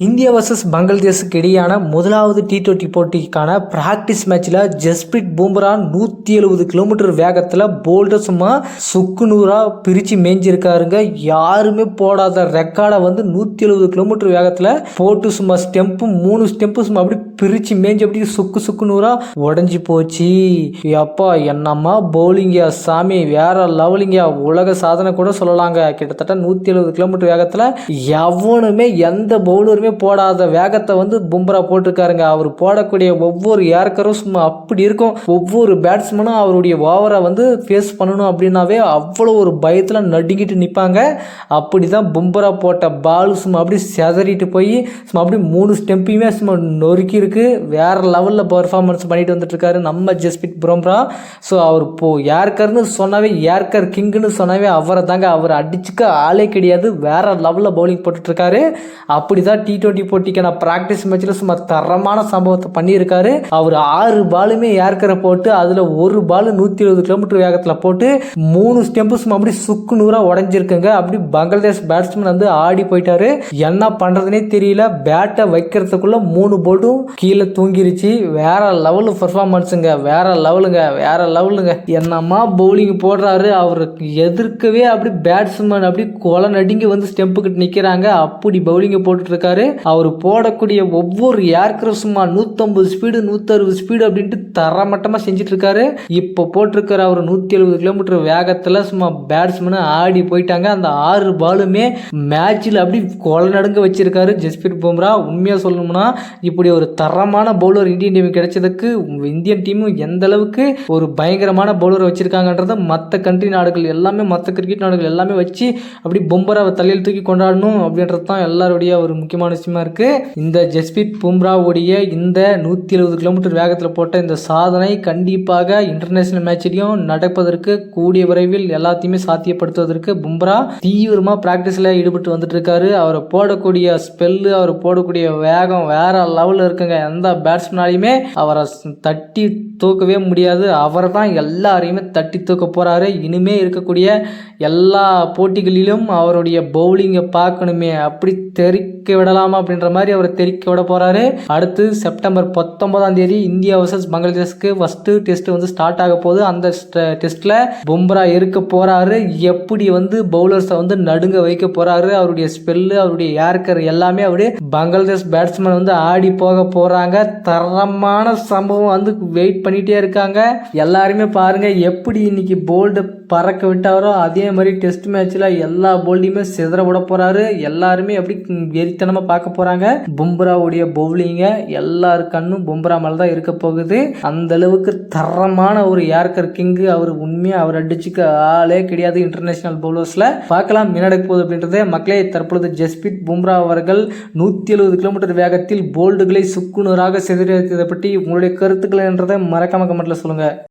India versus பங்களாதேஷுக்கு இடையான முதலாவது T twenty போட்டிக்கான பிராக்டிஸ் மேட்ச்சில் ஜஸ்பிரிட் பூம்ரா நூற்றி எழுபது கிலோமீட்டர் வேகத்தில் போல்டை சும்மா சுக்கு நூறாக பிரித்து மேய்ஞ்சிருக்காருங்க யாருமே போடாத ரெக்கார்டை வந்து நூற்றி எழுபது கிலோமீட்டர் வேகத்தில் போட்டு சும்மா ஸ்டெம்ப்பு மூணு ஸ்டெம்ப்பு சும்மா அப்படி பிரித்து மேய்ஞ்சி அப்படி சுக்கு சுக்கு நூறாக உடஞ்சி போச்சு. அப்பா என்னம்மா பவுலிங்க சாமி வேற லெவலிங்க உலக சாதனை கூட சொல்லலாங்க. கிட்டத்தட்ட நூற்றி எழுபது கிலோமீட்டர் வேகத்தில் எவனுமே எந்த பவுலருமே போடாத வேகத்தை வந்து பும்ரா போட்டிருக்காருங்க. அவர் போடக்கூடிய ஒவ்வொரு ஏர்க்கரும் சும்மா அப்படி இருக்கும். ஒவ்வொரு பேட்ஸ்மேனும் அவருடைய ஓவரை வந்து ஃபேஸ் பண்ணணும் அப்படின்னாவே அவ்வளோ ஒரு பயத்தில் நடுங்கிட்டு நிற்பாங்க அப்படி தான் பும்ரா போட்ட பால் சும்மா அப்படி செதறிட்டு போய் சும்மா அப்படி மூணு ஸ்டெம்பையுமே சும்மா நொறுக்கி இருக்கு வேற லெவலில் பர்ஃபார்மன்ஸ் பண்ணிட்டு வந்துட்டுருக்காரு நம்ம ஜஸ்பிட் பும்ரா ஸோ அவர் போ ஏர்க்கர்னு சொன்னாவே ஏர்க்கர் கிங்குன்னு சொன்னாவே அவரை தாங்க அவர் அடிச்சுக்க ஆளே கிடையாது. வேற லெவலில் பவுலிங் போட்டுட்ருக்காரு அப்படி தான் டி டுவெண்ட்டி போட்டிக்கான ப்ராக்டிஸ் மேட்ச்சில் சும்மா தரமான சம்பவத்தை பண்ணியிருக்காரு. அவர் ஆறு பாலுமே ஏற்கரை போட்டு அதில் ஒரு பால் நூற்றி இருபது கிலோமீட்டர் வேகத்தில் போட்டு மூணு ஸ்டெம்பு சும்மா அப்படி சுக்கு நூறாக உடஞ்சிருக்குங்க. அப்படி பங்களாதேஷ் பேட்ஸ்மேன் வந்து ஆடி போயிட்டாரு. என்ன பண்ணுறதுனே தெரியல. பேட்டை வைக்கிறதுக்குள்ள மூணு போல்ட்டும் கீழே தூங்கிருச்சு. வேற லெவலு பர்ஃபார்மன்ஸுங்க வேற லெவலுங்க வேற லெவலுங்க என்னம்மா பவுலிங் போடுறாரு. அவருக்கு எதிர்க்கவே அப்படி பேட்ஸ்மேன் அப்படி கொலை நடுங்கி வந்து ஸ்டெம்புக்கிட்டு நிற்கிறாங்க அப்படி பவுலிங்கை போட்டுட்டு இருக்காரு. அவர் போடக்கூடிய ஒவ்வொரு ஏர்கிராஃப்ட் சும்மா நூற்றம்பது ஸ்பீடு நூற்றறுபது ஸ்பீடு அப்படின்ட்டு தரமட்டமாக செஞ்சுட்டு இருக்காரு இப்போ போட்டிருக்கிற அவர் நூற்றி எழுபது கிலோமீட்டர் வேகத்தில் சும்மா பேட்ஸ்மேனு ஆடி போயிட்டாங்க. அந்த ஆறு பாலுமே மேட்ச்சில் அப்படி கொலை நடுங்க வச்சிருக்காரு ஜஸ்பிரிட் பும்ரா. உண்மையாக சொல்லணும்னா இப்படி ஒரு தரமான பவுலர் இந்தியன் டீம் கிடைச்சதுக்கு இந்தியன் டீமும் எந்த அளவுக்கு ஒரு பயங்கரமான பவுலரை வச்சிருக்காங்கன்றத மற்ற கண்ட்ரி நாடுகள் எல்லாமே மற்ற கிரிக்கெட் நாடுகள் எல்லாமே வச்சு அப்படி பொம்பராவை தலையில் தூக்கி கொண்டாடணும் அப்படின்றது தான் எல்லாருடைய ஒரு முக்கியமான சுவாரஸ்யமாக இருக்குது இந்த ஜஸ்பிரிட் பும்ராவுடைய இந்த நூற்றி எழுபது கிலோமீட்டர் வேகத்தில் போட்ட இந்த சாதனை கண்டிப்பாக இன்டர்நேஷனல் மேட்ச்லையும் நடப்பதற்கு கூடிய விரைவில் எல்லாத்தையுமே சாத்தியப்படுத்துவதற்கு பும்ரா தீவிரமாக ப்ராக்டிஸில் ஈடுபட்டு வந்துட்டு இருக்காரு அவரை போடக்கூடிய ஸ்பெல்லு அவர் போடக்கூடிய வேகம் வேற லெவலில் இருக்குங்க. எந்த பேட்ஸ்மேனாலையுமே அவரை தட்டி தூக்கவே முடியாது. அவர் தான் எல்லாரையுமே தட்டி தூக்க போகிறாரு இனிமே இருக்கக்கூடிய எல்லா போட்டிகளிலும் அவருடைய பவுலிங்கை பார்க்கணுமே. அப்படி தெறிக்க விடலாமா அப்படின்ற மாதிரி அவர் தெறிக்க விட போகிறாரு அடுத்து செப்டம்பர் பத்தொன்பதாம் தேதி இந்தியா வர்சஸ் பங்களாதேஷ்க்கு ஃபஸ்ட்டு டெஸ்ட் வந்து ஸ்டார்ட் ஆக போகுது. அந்த டெஸ்ட்டில் பும்ரா இருக்க போகிறாரு எப்படி வந்து பவுலர்ஸை வந்து நடுங்க வைக்க போகிறாரு அவருடைய ஸ்பெல்லு அவருடைய ஏர்க்கர் எல்லாமே அப்படியே பங்களாதேஷ் பேட்ஸ்மேன் வந்து ஆடி போக போகிறாங்க தரமான சம்பவம் வந்து வெயிட் பண்ணிகிட்டே இருக்காங்க. எல்லாருமே பாருங்க எப்படி இன்னைக்கு போல்டு பறக்க விட்டாரோ அதே மாதிரி டெஸ்ட் மேட்ச்சில் எல்லா போல்டையுமே சிதற விட போகிறாரு எல்லாருமே எப்படி வெறித்தனமாக பார்க்க போகிறாங்க பும்ராவுடைய பவுலிங்கை எல்லார் கண்ணும் பும்ரா மேலே தான் இருக்க போகுது. அந்த அளவுக்கு தரமான ஒரு ஏர்கர் கிங்கு அவர் உண்மையாக அவர் அடிச்சுக்க ஆளே கிடையாது இன்டர்நேஷனல் பவுலர்ஸில் பார்க்கலாம் என்ன நடக்க போகுது அப்படின்றத. மக்களே தற்பொழுது ஜஸ்பித் பும்ரா அவர்கள் நூற்றி எழுபது கிலோமீட்டர் வேகத்தில் போல்டுகளை சுக்குநூறாக சிதறியதை பற்றி உங்களுடைய கருத்துக்கள் என்றதை மறக்காம கமெண்ட்டில் சொல்லுங்கள்